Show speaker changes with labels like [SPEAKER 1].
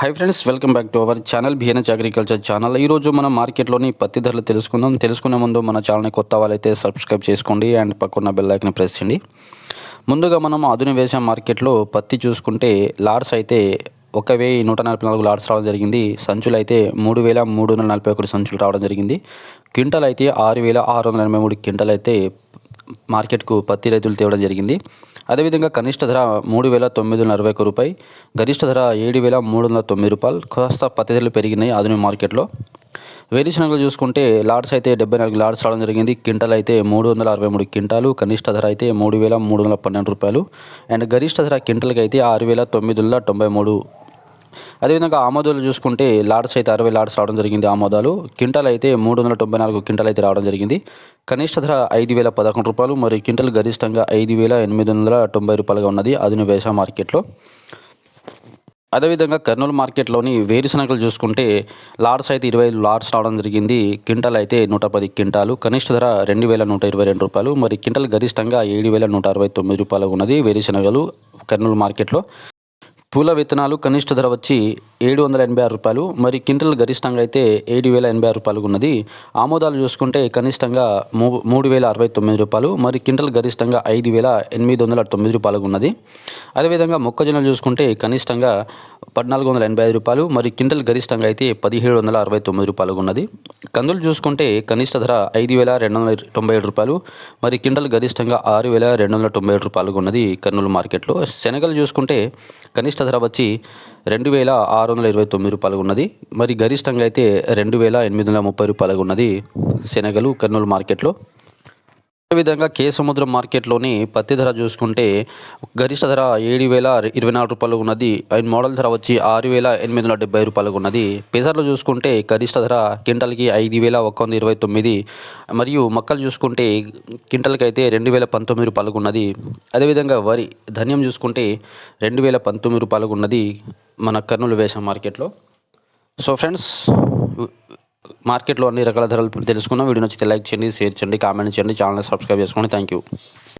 [SPEAKER 1] Hi friends welcome back to our channel BNH agriculture channel ఈరోజు మనం మార్కెట్లోని పత్తి ధరలు తెలుసుకుందాం. తెలుసుకునే ముందు మన ఛానల్ని కొత్త వాళ్ళైతే సబ్స్క్రైబ్ చేసుకోండి అండ్ పక్కన బెల్ ప్రెస్ చేయండి. ముందుగా మనం అదును వేసే మార్కెట్లో పత్తి చూసుకుంటే లాడ్స్ అయితే ఒక వెయ్యి నూట నలభై నాలుగు లాడ్స్ రావడం జరిగింది. సంచులు అయితే మూడు వేల మూడు వందల నలభై ఒకటి సంచులు రావడం జరిగింది. క్వింటల్ అయితే ఆరు వేల ఆరు వందల ఎనభై మూడు క్వింటల్ అయితే మార్కెట్కు పత్తి రైతులు తేవడం జరిగింది. అదేవిధంగా కనిష్ట ధర మూడు వేల తొమ్మిది వందల అరవై ఒక్క రూపాయి గరిష్ట ధర ఏడు వేల మూడు వందల తొమ్మిది రూపాయలు కాస్త పత్తి ధరలు పెరిగినాయి ఆధునిక మార్కెట్లో. వేరుశనగలు చూసుకుంటే లాడ్స్ అయితే డెబ్బై నాలుగు లాడ్స్ రావడం జరిగింది. క్వింటల్ అయితే మూడు వందల అరవై మూడు క్వింటాలు కనిష్ట ధర అయితే మూడు వేల మూడు వందల పన్నెండు రూపాయలు. అండ్ గరిష్ట ధర క్వింటల్కి అయితే ఆరు వేల తొమ్మిది వందల తొంభై మూడు అదేవిధంగా ఆమోదాలు చూసుకుంటే లాడ్స్ అయితే అరవై లాడ్స్ రావడం జరిగింది ఆమోదాలు. క్వింటల్ అయితే మూడు వందల తొంభై నాలుగు క్వింటల్ అయితే రావడం జరిగింది. కనిష్ట ధర ఐదు వేల పదకొండు రూపాయలు మరియు క్వింటల్ గరిష్టంగా ఐదు వేల ఎనిమిది వందల తొంభై రూపాయలుగా ఉన్నది అదును వేసా మార్కెట్లో. అదేవిధంగా కర్నూలు మార్కెట్లోని వేరుశనగలు చూసుకుంటే లాడ్స్ అయితే ఇరవై లాడ్స్ రావడం జరిగింది. క్వింటల్ అయితే నూట పది క్వింటాలు కనిష్ట ధర రెండు వేల నూట ఇరవై రెండు రూపాయలు మరి క్వింటల్ గరిష్టంగా ఏడు వేల నూట అరవై తొమ్మిది రూపాయలు ఉన్నది వేరుశనగలు కర్నూలు మార్కెట్లో. పూల విత్తనాలు కనిష్ట ధర వచ్చి ఏడు వందల ఎనభై ఆరు రూపాయలు మరి క్వింటల్ గరిష్టంగా అయితే ఏడు వేల ఎనభై ఆరు రూపాయలు ఉన్నది. ఆమోదాలు చూసుకుంటే కనిష్టంగా మూ మూడు వేల అరవై తొమ్మిది రూపాయలు మరి క్వింటల్ గరిష్టంగా ఐదు వేల ఎనిమిది వందల తొమ్మిది రూపాయలు ఉన్నది. అదేవిధంగా మొక్కజొన్నలు చూసుకుంటే కనిష్టంగా పద్నాలుగు వందల ఎనభై ఐదు రూపాయలు మరి కిండల్ గరిష్టంగా అయితే పదిహేడు వందల అరవై తొమ్మిది రూపాయలు ఉన్నది కందులు చూసుకుంటే కనిష్ట ధర ఐదు వేల రెండు వందల తొంభై ఏడు రూపాయలు మరి కిండల్ గరిష్టంగా ఆరు వేల రెండు వందల తొంభై ఏడు రూపాయలు ఉన్నది కర్నూలు మార్కెట్లో. శనగలు చూసుకుంటే కనిష్ట ధర వచ్చి రెండు వేల ఆరు వందల ఇరవై తొమ్మిది రూపాయలుగా ఉన్నది మరి గరిష్టంగా అయితే రెండు వేల ఎనిమిది వందల ముప్పై రూపాయలు ఉన్నది శనగలు కర్నూలు మార్కెట్లో. అదేవిధంగా కే సముద్రం మార్కెట్లోని పత్తి ధర చూసుకుంటే గరిష్ట ధర ఏడు వేల ఇరవై నాలుగు రూపాయలు ఉన్నది. అండ్ మోడల్ ధర వచ్చి ఆరు వేల ఎనిమిది వందల డెబ్బై రూపాయలు ఉన్నది. పెసర్లు చూసుకుంటే గరిష్ట ధర క్వింటల్కి ఐదు వేల ఒక వంద ఇరవై తొమ్మిది. మరియు మొక్కలు చూసుకుంటే క్వింటల్కి అయితే రెండు వేల పంతొమ్మిది రూపాయలు ఉన్నది. అదేవిధంగా వరి ధాన్యం చూసుకుంటే రెండు వేల పంతొమ్మిది రూపాయలు ఉన్నది మన కర్నూలు వేషం మార్కెట్లో. సో ఫ్రెండ్స్ మార్కెట్లో అన్ని రకాల ధరలు తెలుసుకున్నాం. వీడియో నచ్చితే లైక్ చేయండి షేర్ చేయండి కామెంట్ చేయండి ఛానల్ సబ్స్క్రైబ్ చేసుకోండి. Thank you